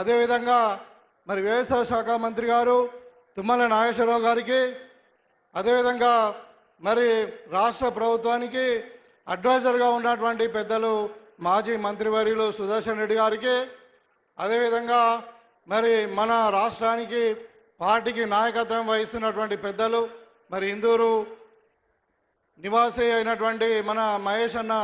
అదేవిధంగా మరి వ్యవసాయ శాఖ మంత్రి గారు తుమ్మల నాగేశ్వరరావు గారికి అదేవిధంగా మరి రాష్ట్ర ప్రభుత్వానికి అడ్వైజర్గా ఉన్నటువంటి పెద్దలు మాజీ మంత్రివర్యులు సుదర్శన్ రెడ్డి గారికి అదేవిధంగా మరి మన రాష్ట్రానికి పార్టీకి నాయకత్వం వహిస్తున్నటువంటి పెద్దలు మరి ఇందూరు నివాసి అయినటువంటి మన మహేష్ అన్న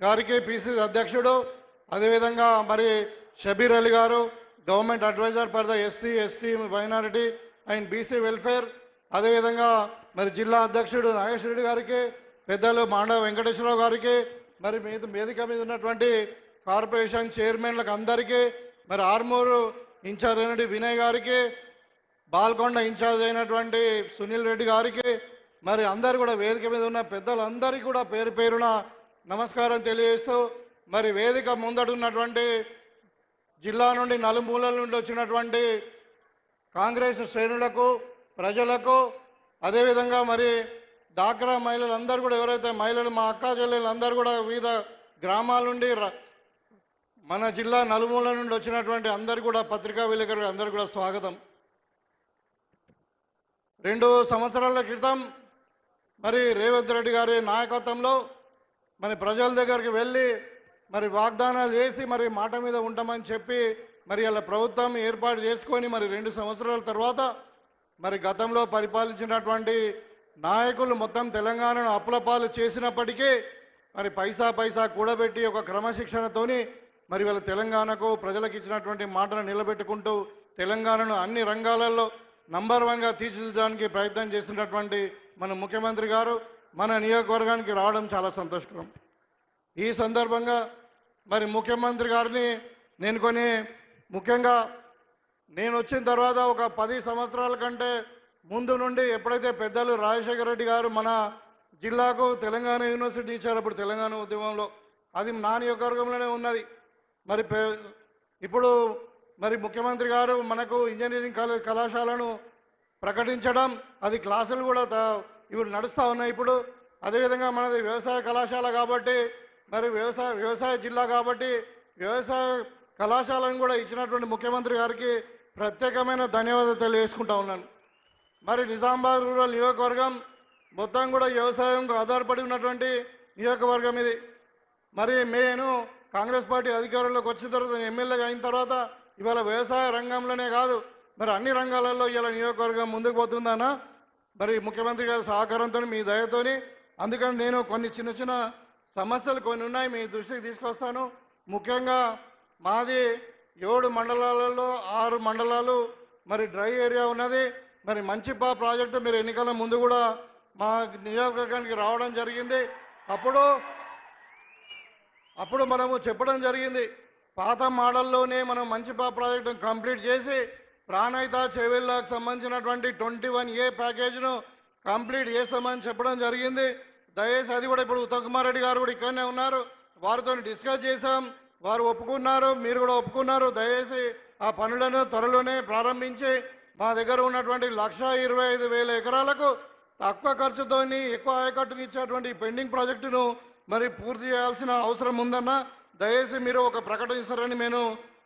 గారికి పిసిసి అధ్యక్షుడు అదేవిధంగా మరి షబీర్ అలీ గారు government advisor for the SC ST minority and BC welfare. అదేవిధంగా మరి జిల్లా అధ్యక్షుడు నాగేశ్వర రెడ్డి గారికి పెద్దలు మాండవ వెంకటేశ్వరరావు గారికి మరి మీద వేదిక మీద ఉన్నటువంటి కార్పొరేషన్ చైర్మన్లకు అందరికీ మరి ఆర్మూరు ఇన్ఛార్జ్ అయినటువంటి వినయ్ గారికి బాల్కొండ ఇన్ఛార్జ్ అయినటువంటి సునీల్ రెడ్డి గారికి మరి అందరు కూడా వేదిక మీద ఉన్న పెద్దలందరికీ కూడా పేరు పేరున నమస్కారం తెలియజేస్తూ మరి వేదిక ముందట ఉన్నటువంటి జిల్లా నుండి నలుమూలల నుండి వచ్చినటువంటి కాంగ్రెస్ శ్రేణులకు ప్రజలకు అదేవిధంగా మరి డాక్రా మహిళలందరూ కూడా ఎవరైతే మహిళలు మా అక్కా చెల్లెలందరూ కూడా వివిధ గ్రామాల నుండి ర- మన జిల్లా నలుమూల నుండి వచ్చినటువంటి అందరు కూడా పత్రికా విలేకరులు అందరూ కూడా స్వాగతం. రెండు సంవత్సరాల క్రితం మరి రేవంత్ రెడ్డి గారి నాయకత్వంలో మరి ప్రజల దగ్గరికి వెళ్ళి మరి వాగ్దానాలు చేసి మరి మాట మీద ఉంటామని చెప్పి మరి అలా ప్రభుత్వం ఏర్పాటు చేసుకొని మరి రెండు సంవత్సరాల తర్వాత మరి గతంలో పరిపాలించినటువంటి నాయకులు మొత్తం తెలంగాణను అప్పులపాలు చేసినప్పటికీ మరి పైసా పైసా కూడబెట్టి ఒక క్రమశిక్షణతోని మరి వాళ్ళ తెలంగాణకు ప్రజలకు ఇచ్చినటువంటి మాటను నిలబెట్టుకుంటూ తెలంగాణను అన్ని రంగాలలో నంబర్ వన్గా తీర్చిదిద్దడానికి ప్రయత్నం చేసినటువంటి మన ముఖ్యమంత్రి గారు మన నియోజకవర్గానికి రావడం చాలా సంతోషకరం. ఈ సందర్భంగా మరి ముఖ్యమంత్రి గారిని నేను కొన్ని ముఖ్యంగా నేను వచ్చిన తర్వాత ఒక పది సంవత్సరాల కంటే ముందు నుండి ఎప్పుడైతే పెద్దలు రాజశేఖర రెడ్డి గారు మన జిల్లాకు తెలంగాణ యూనివర్సిటీ ఇచ్చారు అప్పుడు తెలంగాణ ఉద్యమంలో అది నా నియోజకవర్గంలోనే ఉన్నది. మరి ఇప్పుడు మరి ముఖ్యమంత్రి గారు మనకు ఇంజనీరింగ్ కళా కళాశాలను ప్రకటించడం అది క్లాసులు కూడా త- ఇప్పుడు నడుస్తూ ఉన్నాయి ఇప్పుడు. అదేవిధంగా మనది వ్యవసాయ కళాశాల కాబట్టి మరి వ్యవసాయ వ్యవసాయ జిల్లా కాబట్టి వ్యవసాయ కళాశాలను కూడా ఇచ్చినటువంటి ముఖ్యమంత్రి గారికి ప్రత్యేకమైన ధన్యవాదాలు తెలియజేసుకుంటా ఉన్నాను. మరి నిజామాబాద్ రూరల్ నియోజకవర్గం మొత్తం కూడా వ్యవసాయంకు ఆధారపడి ఉన్నటువంటి నియోజకవర్గం ఇది. మరి నేను కాంగ్రెస్ పార్టీ అధికారంలోకి వచ్చిన తర్వాత ఎమ్మెల్యేగా అయిన తర్వాత ఇవాళ వ్యవసాయ రంగంలోనే కాదు మరి అన్ని రంగాలలో ఇవాళ నియోజకవర్గం ముందుకు పోతుందన్నా మరి ముఖ్యమంత్రి గారి సహకారంతో మీ దయతోని. అందుకని నేను కొన్ని చిన్న చిన్న సమస్యలు కొన్ని ఉన్నాయి మీ దృష్టికి తీసుకొస్తాను. ముఖ్యంగా మాది ఏడు మండలాలలో ఆరు మండలాలు మరి డ్రై ఏరియా ఉన్నది. మరి మంచిపా ప్రాజెక్టు మీరు ఎన్నికల ముందు కూడా మా నియోజకవర్గానికి రావడం జరిగింది. అప్పుడు అప్పుడు మనము చెప్పడం జరిగింది పాత మోడల్లోనే మనం మంచిపా ప్రాజెక్టు కంప్లీట్ చేసి ప్రాణహిత చెవిల్లాకు సంబంధించినటువంటి ట్వంటీ వన్ ఏ ప్యాకేజ్ను కంప్లీట్ చేస్తామని చెప్పడం జరిగింది. దయచేసి అది కూడా ఇప్పుడు ఉత్తమ్ కుమార్ రెడ్డి గారు కూడా ఇక్కడనే ఉన్నారు. వారితో డిస్కస్ చేశాం. వారు ఒప్పుకున్నారు. మీరు కూడా ఒప్పుకున్నారు. దయచేసి ఆ పనులను త్వరలోనే ప్రారంభించి మా దగ్గర ఉన్నటువంటి లక్ష ఇరవై ఐదు వేల ఎకరాలకు తక్కువ ఖర్చుతోని ఎక్కువ ఆయకట్టుని ఇచ్చేటువంటి పెండింగ్ ప్రాజెక్టును మరి పూర్తి చేయాల్సిన అవసరం ఉందన్న దయచేసి మీరు ఒక ప్రకటన ఇస్తారని నేను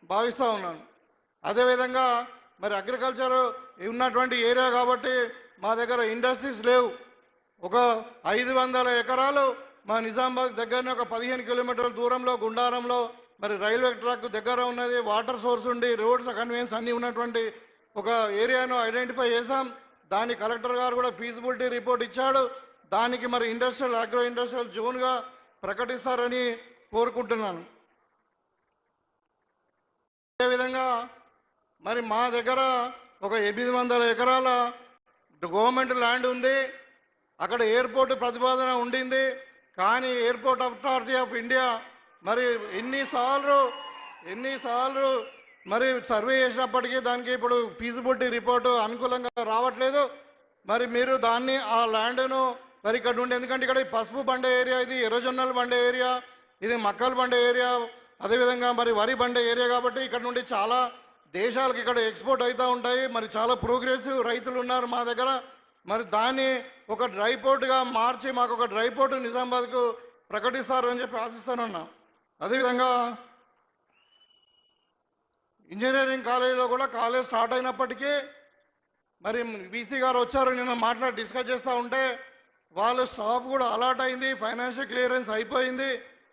భావిస్తూ ఉన్నాను. అదేవిధంగా మరి అగ్రికల్చర్ ఉన్నటువంటి ఏరియా కాబట్టి మా దగ్గర ఇండస్ట్రీస్ లేవు. ఒక ఐదు వందల ఎకరాలు మా నిజామాబాద్ దగ్గరనే ఒక పదిహేను కిలోమీటర్ల దూరంలో గుండారంలో మరి రైల్వే ట్రాక్ దగ్గర ఉన్నది వాటర్ సోర్స్ ఉండి రోడ్స్ కన్వీనియన్స్ అన్నీ ఉన్నటువంటి ఒక ఏరియాను ఐడెంటిఫై చేశాం. దాని కలెక్టర్ గారు కూడా ఫీజిబిలిటీ రిపోర్ట్ ఇచ్చాడు. దానికి మరి ఇండస్ట్రియల్ అగ్రో ఇండస్ట్రియల్ జోన్గా ప్రకటిస్తారని కోరుకుంటున్నాను. అదేవిధంగా మరి మా దగ్గర ఒక ఎనిమిది వందల ఎకరాల గవర్నమెంట్ ల్యాండ్ ఉంది. అక్కడ ఎయిర్పోర్ట్ ప్రతిపాదన ఉండింది. కానీ ఎయిర్పోర్ట్ అథారిటీ ఆఫ్ ఇండియా మరి ఎన్నిసార్లు ఎన్నిసార్లు మరి సర్వే చేసినప్పటికీ దానికి ఇప్పుడు ఫీజిబిలిటీ రిపోర్టు అనుకూలంగా రావట్లేదు. మరి మీరు దాన్ని ఆ ల్యాండ్ను మరి ఇక్కడ నుండి ఎందుకంటే ఇక్కడ ఈ పసుపు బండే ఏరియా ఇది ఎర్రజొన్నలు బండే ఏరియా ఇది మక్కలు బండే ఏరియా అదేవిధంగా మరి వరి బండే ఏరియా కాబట్టి ఇక్కడ నుండి చాలా దేశాలకు ఇక్కడ ఎక్స్పోర్ట్ అవుతూ ఉంటాయి. మరి చాలా ప్రోగ్రెసివ్ రైతులు ఉన్నారు మా దగ్గర. మరి దాన్ని ఒక డ్రై పోర్ట్గా మార్చి మాకు ఒక డ్రై పోర్ట్ నిజామాబాద్కు ప్రకటిస్తారు అని చెప్పి ఆశిస్తానున్నా. అదేవిధంగా ఇంజనీరింగ్ కాలేజీలో కూడా కాలేజ్ స్టార్ట్ అయినప్పటికీ మరి బీసీ గారు వచ్చారు నిన్న మాట్లాడి డిస్కస్ చేస్తూ ఉంటే వాళ్ళు స్టాఫ్ కూడా అలాట్ అయింది ఫైనాన్షియల్ క్లియరెన్స్ అయిపోయింది.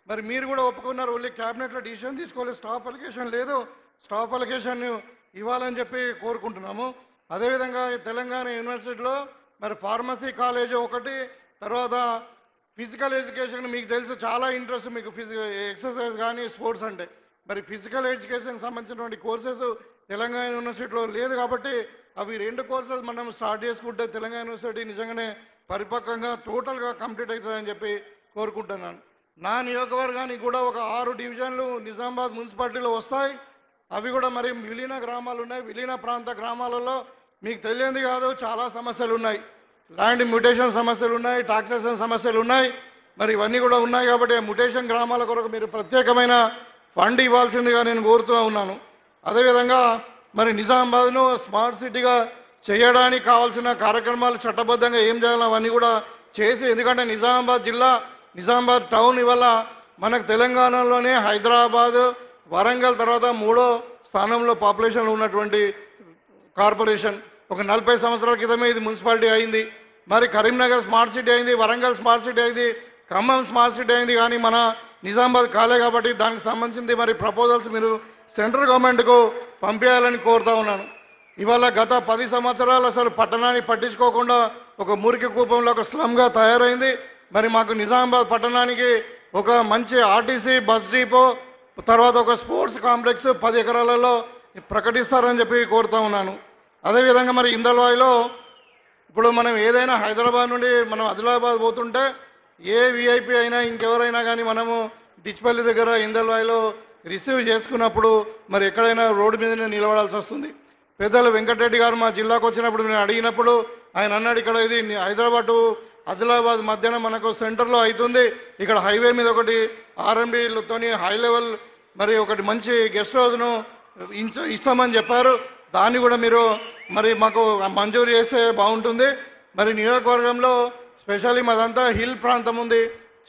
మరి మీరు కూడా ఒప్పుకున్నారు ఓన్లీ క్యాబినెట్లో డిసిషన్ తీసుకోవాలి స్టాఫ్ అలికేషన్ లేదు స్టాఫ్ అలికేషన్ ఇవ్వాలని చెప్పి కోరుకుంటున్నాము. అదేవిధంగా తెలంగాణ యూనివర్సిటీలో మరి ఫార్మసీ కాలేజ్ ఒకటి తర్వాత ఫిజికల్ ఎడ్యుకేషన్ మీకు తెలుసు చాలా ఇంట్రెస్ట్ మీకు ఫిజికల్ ఎక్సర్సైజ్ కానీ స్పోర్ట్స్ అంటే. మరి ఫిజికల్ ఎడ్యుకేషన్కి సంబంధించినటువంటి కోర్సెస్ తెలంగాణ యూనివర్సిటీలో లేదు కాబట్టి అవి రెండు కోర్సెస్ మనం స్టార్ట్ చేసుకుంటే తెలంగాణ యూనివర్సిటీ నిజంగానే పరిపక్వంగా టోటల్గా కంప్లీట్ అవుతుందని చెప్పి కోరుకుంటున్నాను. నా నియోజకవర్గానికి కూడా ఒక ఆరు డివిజన్లు నిజామాబాద్ మున్సిపాలిటీలో వస్తాయి. అవి కూడా మరి విలీన గ్రామాలు ఉన్నాయి. విలీన ప్రాంత గ్రామాలలో మీకు తెలియంది కాదు చాలా సమస్యలు ఉన్నాయి ల్యాండ్ మ్యూటేషన్ సమస్యలు ఉన్నాయి టాక్సేషన్ సమస్యలు ఉన్నాయి మరి ఇవన్నీ కూడా ఉన్నాయి కాబట్టి మ్యూటేషన్ గ్రామాల కొరకు మీరు ప్రత్యేకమైన ఫండ్ ఇవ్వాల్సిందిగా నేను కోరుతూ ఉన్నాను. అదేవిధంగా మరి నిజామాబాద్ను స్మార్ట్ సిటీగా చేయడానికి కావాల్సిన కార్యక్రమాలు చట్టబద్ధంగా ఏం చేయాలో అవన్నీ కూడా చేసి ఎందుకంటే నిజామాబాద్ జిల్లా నిజామాబాద్ టౌన్ ఇవల్ల మనకు తెలంగాణలోనే హైదరాబాద్ వరంగల్ తర్వాత మూడో స్థానంలో పాపులేషన్లో ఉన్నటువంటి కార్పొరేషన్ ఒక నలభై సంవత్సరాల క్రితమే ఇది మున్సిపాలిటీ అయింది. మరి కరీంనగర్ స్మార్ట్ సిటీ అయింది వరంగల్ స్మార్ట్ సిటీ అయింది ఖమ్మం స్మార్ట్ సిటీ అయింది కానీ మన నిజామాబాద్ కాలే కాబట్టి దానికి సంబంధించింది మరి ప్రపోజల్స్ మీరు సెంట్రల్ గవర్నమెంట్కు పంపేయాలని కోరుతా ఉన్నాను. ఇవాళ గత పది సంవత్సరాలు అసలు పట్టణాన్ని పట్టించుకోకుండా ఒక మురికి కూపంలో ఒక స్లమ్గా తయారైంది. మరి మాకు నిజామాబాద్ పట్టణానికి ఒక మంచి ఆర్టీసీ బస్ డిపో తర్వాత ఒక స్పోర్ట్స్ కాంప్లెక్స్ పది ఎకరాలలో ప్రకటిస్తారని చెప్పి కోరుతా ఉన్నాను. అదేవిధంగా మరి ఇందల్వాయిలో ఇప్పుడు మనం ఏదైనా హైదరాబాద్ నుండి మనం ఆదిలాబాద్ పోతుంటే ఏ విఐపి అయినా ఇంకెవరైనా కానీ మనము డిచ్పల్లి దగ్గర ఇందల్వాయిలో రిసీవ్ చేసుకున్నప్పుడు మరి ఎక్కడైనా రోడ్డు మీదనే నిలబడాల్సి వస్తుంది. పెద్దలు వెంకటరెడ్డి గారు మా జిల్లాకు వచ్చినప్పుడు నేను అడిగినప్పుడు ఆయన అన్నాడు ఇక్కడ ఇది హైదరాబాద్ టు ఆదిలాబాద్ మధ్యన మనకు సెంటర్లో అవుతుంది ఇక్కడ హైవే మీద ఒకటి ఆర్ఎండిలతోని హై లెవెల్ మరి ఒకటి మంచి గెస్ట్ హౌస్ను ఇస్తామని చెప్పారు. దాన్ని కూడా మీరు మరి మాకు మంజూరు చేస్తే బాగుంటుంది. మరి నియోజకవర్గంలో స్పెషల్లీ మాదంతా హిల్ ప్రాంతం ఉంది.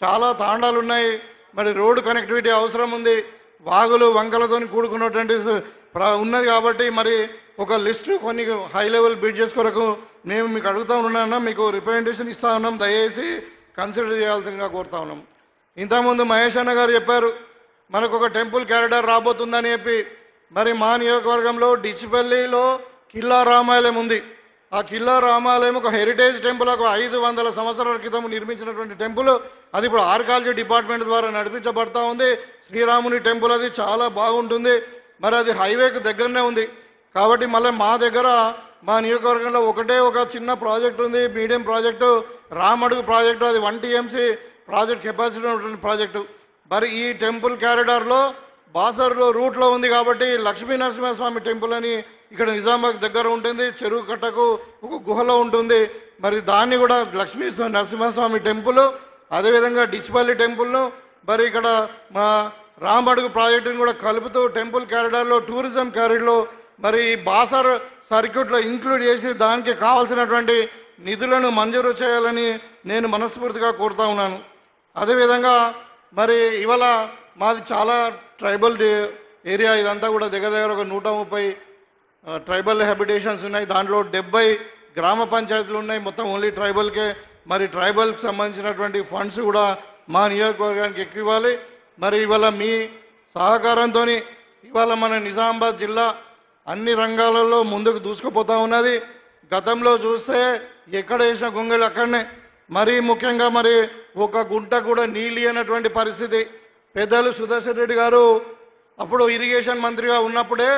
చాలా తాండాలు ఉన్నాయి. మరి రోడ్డు కనెక్టివిటీ అవసరం ఉంది. వాగులు వంకలతో కూడుకున్నటువంటి ఉన్నది కాబట్టి మరి ఒక లిస్టు కొన్ని హై లెవెల్ బ్రిడ్జెస్ కొరకు మేము మీకు అడుగుతా ఉన్నాను మీకు రిప్రజెంటేషన్ ఇస్తా ఉన్నాం. దయచేసి కన్సిడర్ చేయాల్సిందిగా కోరుతా ఉన్నాం. ఇంతకుముందు మహేష్ అన్న గారు చెప్పారు మనకు ఒక టెంపుల్ క్యారిడార్ రాబోతుందని చెప్పి మరి మా నియోజకవర్గంలో డిచ్చిపల్లిలో కిల్లా రామాలయం ఉంది. ఆ కిల్లా రామాలయం ఒక హెరిటేజ్ టెంపుల్ ఒక ఐదు వందల సంవత్సరాల క్రితం నిర్మించినటువంటి టెంపుల్ అది ఇప్పుడు ఆర్కాలజీ డిపార్ట్మెంట్ ద్వారా నడిపించబడతా ఉంది. శ్రీరాముని టెంపుల్ అది చాలా బాగుంటుంది. మరి అది హైవేకు దగ్గరనే ఉంది. కాబట్టి మళ్ళీ మా దగ్గర మా నియోజకవర్గంలో ఒకటే ఒక చిన్న ప్రాజెక్ట్ ఉంది. మీడియం ప్రాజెక్టు రామడుగు ప్రాజెక్టు అది వన్ టీఎంసీ ప్రాజెక్ట్ కెపాసిటీ ఉన్నటువంటి ప్రాజెక్టు మరి ఈ టెంపుల్ క్యారిడార్లో బాసర్లో రూట్లో ఉంది కాబట్టి లక్ష్మీ నరసింహస్వామి టెంపుల్ అని ఇక్కడ నిజామాబాద్ దగ్గర ఉంటుంది చెరువు కట్టకు ఒక గుహలో ఉంటుంది. మరి దాన్ని కూడా లక్ష్మీ నరసింహస్వామి టెంపుల్ అదేవిధంగా డిచ్పల్లి టెంపుల్ను మరి ఇక్కడ మా రామడుగు ప్రాజెక్టును కూడా కలుపుతూ టెంపుల్ క్యారిడార్లో టూరిజం క్యారిడర్లో మరి బాసర్ సర్క్యూట్లో ఇంక్లూడ్ చేసి దానికి కావాల్సినటువంటి నిధులను మంజూరు చేయాలని నేను మనస్ఫూర్తిగా కోరుతా ఉన్నాను. అదేవిధంగా మరి ఇవాళ మాది చాలా ట్రైబల్ ఏరియా ఇదంతా కూడా దగ్గర దగ్గర ఒక నూట ముప్పై ట్రైబల్ హ్యాబిటేషన్స్ ఉన్నాయి. దాంట్లో డెబ్బై గ్రామ పంచాయతీలు ఉన్నాయి. మొత్తం ఓన్లీ ట్రైబల్కే. మరి ట్రైబల్కి సంబంధించినటువంటి ఫండ్స్ కూడా మా నియోజకవర్గానికి ఎక్కువ ఇవ్వాలి. మరి ఇవాళ మీ సహకారంతో ఇవాళ మన నిజామాబాద్ జిల్లా అన్ని రంగాలలో ముందుకు దూసుకుపోతా ఉన్నది. గతంలో చూస్తే ఎక్కడ వేసిన గొంగళి అక్కడనే. మరీ ముఖ్యంగా మరి ఒక గుంట కూడా నీళ్ళు అనేటువంటి పరిస్థితి. పెద్దలు సుదర్శన్ రెడ్డి గారు అప్పుడు ఇరిగేషన్ మంత్రిగా ఉన్నప్పుడే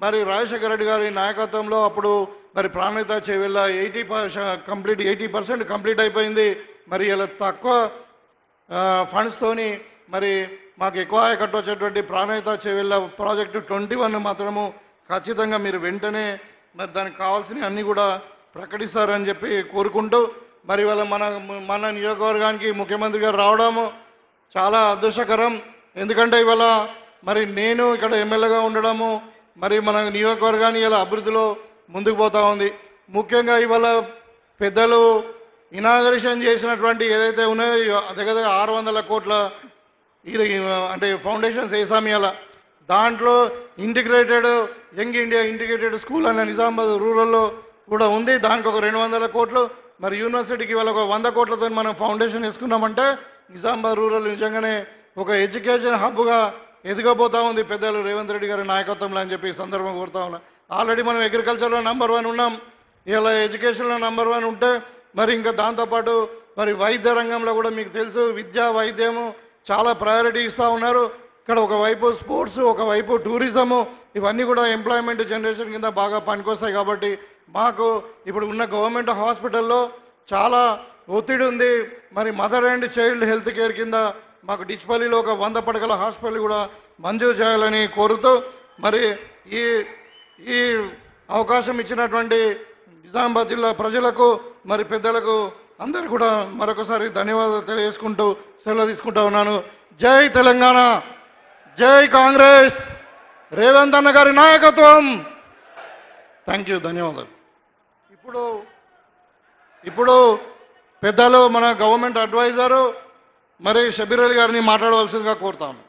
మరి రాజశేఖర రెడ్డి గారి నాయకత్వంలో అప్పుడు మరి Pranahita Chevella eighty complete eighty percent complete అయిపోయింది. మరి ఇలా తక్కువ ఫండ్స్తోని మరి మాకు ఎక్కువ ఆయకట్టు వచ్చేటువంటి Pranahita Chevella project twenty one మాత్రము ఖచ్చితంగా మీరు వెంటనే మరి దానికి కావాల్సిన అన్నీ కూడా ప్రకటిస్తారని చెప్పి కోరుకుంటూ మరి ఇవాళ మన మన నియోజకవర్గానికి ముఖ్యమంత్రి గారు రావడము చాలా అదృష్టకరం. ఎందుకంటే ఇవాళ మరి నేను ఇక్కడ ఎమ్మెల్యేగా ఉండడము మరి మన నియోజకవర్గాన్ని ఇలా అభివృద్ధిలో ముందుకు పోతూ ఉంది. ముఖ్యంగా ఇవాళ పెద్దలు ఇనాగరేషన్ చేసినటువంటి ఏదైతే ఉన్నాయో దగ్గర దగ్గర ఆరు వందల కోట్ల ఈ- అంటే ఫౌండేషన్స్ వేసాము ఇలా దాంట్లో integrated young India integrated school అనే నిజామాబాద్ రూరల్లో కూడా ఉంది. దానికి ఒక రెండు వందల కోట్లు. మరి యూనివర్సిటీకి వాళ్ళ ఒక వంద కోట్లతో మనం ఫౌండేషన్ వేసుకున్నామంటే నిజామాబాద్ రూరల్ నిజంగానే ఒక ఎడ్యుకేషన్ హబ్గా ఎదగబోతా ఉంది పెద్దలు రేవంత్ రెడ్డి గారి నాయకత్వంలో అని చెప్పి సందర్భం కోరుతా ఉన్నా. ఆల్రెడీ మనం అగ్రికల్చర్లో నెంబర్ వన్ ఉన్నాం. ఇలా ఎడ్యుకేషన్లో నెంబర్ వన్ ఉంటే మరి ఇంకా దాంతోపాటు మరి వైద్య రంగంలో కూడా మీకు తెలుసు విద్య వైద్యము చాలా ప్రయారిటీ ఇస్తూ ఉన్నారు. ఇక్కడ ఒకవైపు స్పోర్ట్స్ ఒకవైపు టూరిజము ఇవన్నీ కూడా ఎంప్లాయ్మెంట్ జనరేషన్ కింద బాగా పనికొస్తాయి కాబట్టి మాకు ఇప్పుడు ఉన్న గవర్నమెంట్ హాస్పిటల్లో చాలా ఒత్తిడి ఉంది. మరి mother and child health care కింద మాకు డిచ్పల్లిలో ఒక వంద పడకల హాస్పిటల్ కూడా మంజూరు చేయాలని కోరుతూ మరి ఈ ఈ అవకాశం ఇచ్చినటువంటి నిజామాబాద్ జిల్లా ప్రజలకు మరి పెద్దలకు అందరు కూడా మరొకసారి ధన్యవాదాలు తెలియజేసుకుంటూ సెలవు తీసుకుంటా ఉన్నాను. జై తెలంగాణ! జై కాంగ్రెస్! రేవంత్ అన్న గారి నాయకత్వం! థ్యాంక్ యూ ధన్యవాదాలు. ఇప్పుడు ఇప్పుడు పెద్దలు మన గవర్నమెంట్ అడ్వైజరు మరి షబీర్ అలీ గారిని మాట్లాడవలసిందిగా కోరుతాను.